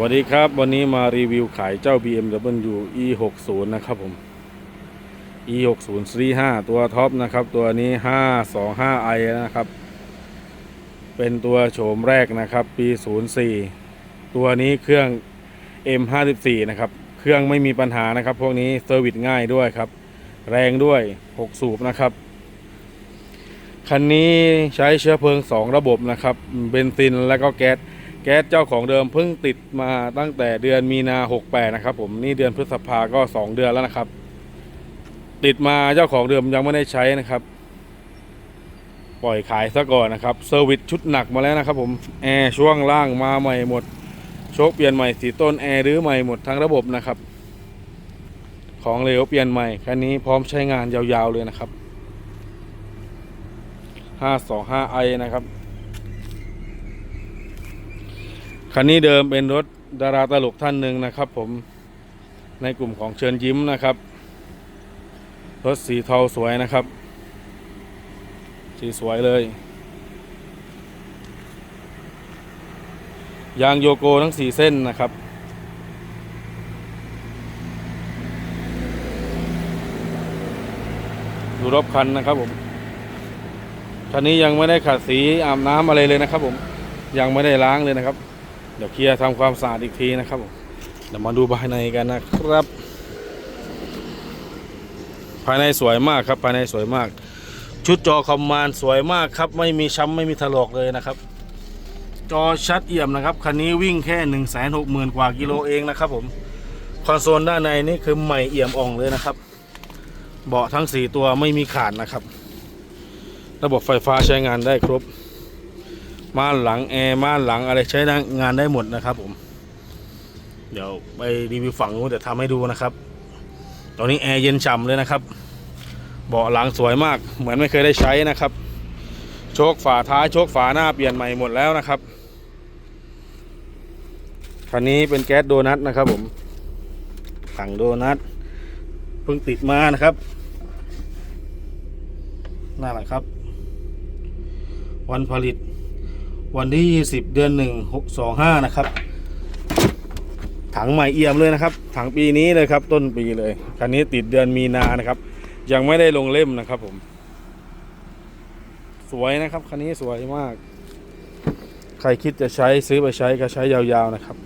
วัสดีครับ วันนี้มารีวิวขายเจ้า BMW E60 นะครับผม E60 Series 5ตัวท็อปนะครับ ตัวนี้ 525i นะครับ เป็นตัวโฉมแรกนะครับ ปี 04 ตัวนี้เครื่อง M54 นะครับ เครื่องไม่มีปัญหานะครับ พวกนี้เซอร์วิสง่ายด้วยครับ แรงด้วย 6 สูบนะครับ คันนี้ใช้เชื้อเพลิง 2 ระบบนะครับ เบนซินและก็แก๊ส แก๊สเจ้าของเดิมเพิ่งติดมาตั้งแต่เดือนมีนา68นะครับผมนี่เดือนพฤษภาก็ 2 เดือนแล้วนะครับ ติดมาเจ้าของเดิมยังไม่ได้ใช้นะครับ ปล่อยขายซะก่อนนะครับเซอร์วิสชุดหนักมาแล้วนะครับผมแอร์ช่วงล่างมาใหม่หมดโชคเปลี่ยนใหม่สีต้นแอร์รื้อใหม่หมดทั้งระบบนะครับ ของเหลวเปลี่ยนใหม่คันนี้พร้อมใช้งานยาวๆเลยนะครับ 525i นะครับ คันนี้เดิมเป็นรถดาราตลกท่านหนึ่งนะครับ ผมในกลุ่มของเชิญยิ้มนะครับ รถสีเทาสวยนะครับ สีสวยเลย ยางโยโกทั้งสี่เส้นนะครับดูรอบคันนะครับผมคันนี้ยังไม่ได้ขัดสีอาบน้ำอะไรเลยนะครับผมยังไม่ได้ล้างเลยนะครับ เดี๋ยวเคลียร์ทำความสะอาดอีกทีนะครับผมเดี๋ยวมาดูภายในกันนะครับ ภายในสวยมากครับ ภายในสวยมาก ชุดจอคอมมานด์สวยมากครับ ไม่มีช้ำไม่มีถลอกเลยนะครับ จอชัดเอี่ยมนะครับคันนี้วิ่งแค่1นึ่งแสนหกหมื่นกว่ากิโลเองนะครับผมคอนโซลด้านในนี่คือใหม่เอี่ยมอ่องเลยนะครับ เบาะทั้ง 4 ตัวไม่มีขาดนะครับ ระบบไฟฟ้าใช้งานได้ครบ ม่านหลังแอร์ม่านหลังอะไรใช้งานได้หมดนะครับ ผม เดี๋ยวไปรีวิวฝั่งนู้นเดี๋ยวทำให้ดูนะครับ ตอนนี้แอร์เย็นฉ่ำเลยนะครับ เบาะหลังสวยมาก เหมือนไม่เคยได้ใช้นะครับ โชคฝาท้ายโชคฝาหน้าเปลี่ยนใหม่หมดแล้วนะครับคันนี้เป็นแก๊สโดนัทนะครับ ผมถังโดนัทเพิ่งติดมานะครับนั่นแหละครับ วันผลิต วันที่ 20 เดือน 1 6 2 5 นะครับ ถังใหม่เอี่ยมเลยนะครับ ถังปีนี้เลยครับต้นปีเลย คันนี้ติดเดือนมีนานะครับ ยังไม่ได้ลงเล่มนะครับผม สวยนะครับ คันนี้สวยมาก ใครคิดจะใช้ซื้อไปใช้ก็ใช้ยาวๆนะครับ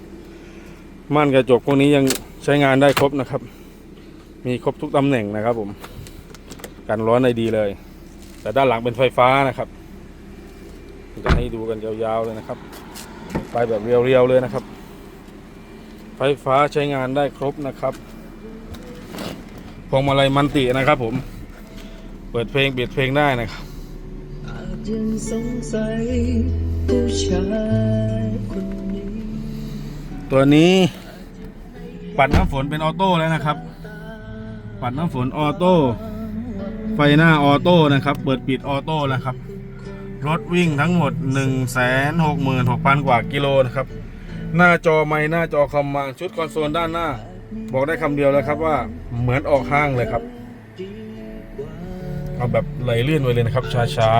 ม่านกระจกพวกนี้ยังใช้งานได้ครบนะครับ มีครบทุกตำแหน่งนะครับผม กันร้อนได้ดีเลย แต่ด้านหลังเป็นไฟฟ้านะครับ จะให้ดูกันยาวๆเลยนะครับ ไปแบบเรียวๆเลยนะครับ ไฟฟ้าใช้งานได้ครบนะครับพวงมาลัยมันตินะครับผม เปิดเพลงปิดเพลงได้นะครับอาจยังสงสัยผู้ชายคนนี้ ตัวนี้ปัดน้ำฝนเป็นออโต้แล้วนะครับ ปัดน้ำฝนออโต้ ไฟหน้าออโต้นะครับ เปิดปิดออโต้นะครับ รถวิ่งทั้งหมด 1 6 6 0 0 0 กว่ากิโลนะครับ หน้าจอไม้หน้าจอคอมมาชุดคอนโซลด้านหน้า บอกได้คำเดียวแล้วครับว่าเหมือนออกห้างเลยครับ เอาแบบไหลเลื่อนไปเลยนะครับ ช้า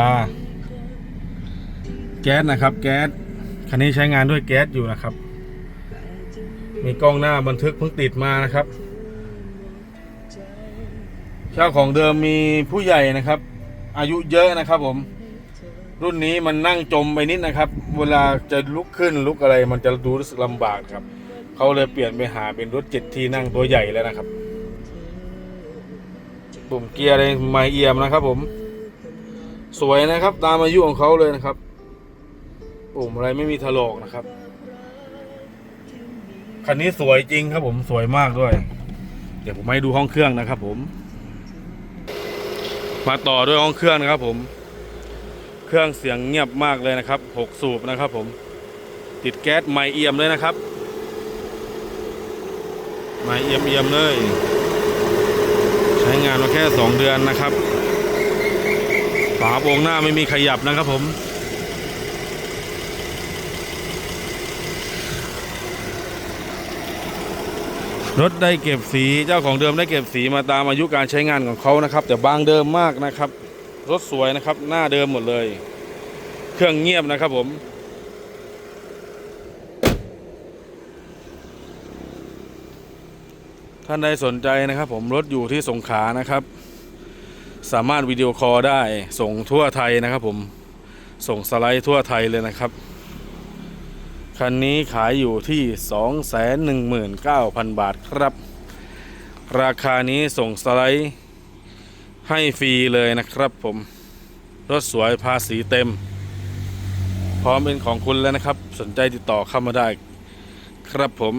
ๆ แก๊สนะครับ แก๊สคันนี้ใช้งานด้วยแก๊สอยู่นะครับ มีกล้องหน้าบันทึกเพิ่งติดมานะครับเจ้าของเดิมมีผู้ใหญ่นะครับ อายุเยอะนะครับผม รุ่นนี้มันนั่งจมไปนิดนะครับ เวลาจะลุกขึ้นลุกอะไร มันจะดูรู้สึกลำบากครับ เขาเลยเปลี่ยนไปหาเป็นรถเจ็ดที่นั่งตัวใหญ่แล้วนะครับ ปุ่มเกียร์เลยไม่เอี่ยมนะครับ ผม สวยนะครับ ตามอายุของเขาเลยนะครับ ปุ่มอะไรไม่มีถลอกนะครับ คันนี้สวยจริงครับผมสวยมากด้วย เดี๋ยวผมให้ดูห้องเครื่องนะครับ ผม มาต่อด้วยห้องเครื่องนะครับ ผม เครื่องเสียงเงียบมากเลยนะครับหกสูบนะครับผมติดแก๊สไม่เอี่ยมเลยนะครับไม่เอี่ยมเอี่ยมเลย ใช้งานมาแค่สองเดือนนะครับ ฝาโปร่งหน้าไม่มีขยับนะครับผมรถได้เก็บสีเจ้าของเดิมได้เก็บสีมาตามอายุการใช้งานของเขานะครับ แต่บางเดิมมากนะครับ รถสวยนะครับ หน้าเดิมหมดเลย เครื่องเงียบนะครับผม ท่านใดสนใจนะครับผมรถอยู่ที่สงขลานะครับ สามารถวิดีโอคอลได้ส่งทั่วไทยนะครับผมส่งสไลด์ทั่วไทยเลยนะครับ คันนี้ขายอยู่ที่ 219,000 บาทครับ ราคานี้ส่งสไลด์ ให้ฟรีเลยนะครับผม รถสวยภาษีเต็ม พร้อมเป็นของคุณแล้วนะครับ สนใจติดต่อเข้ามาได้ ครับผม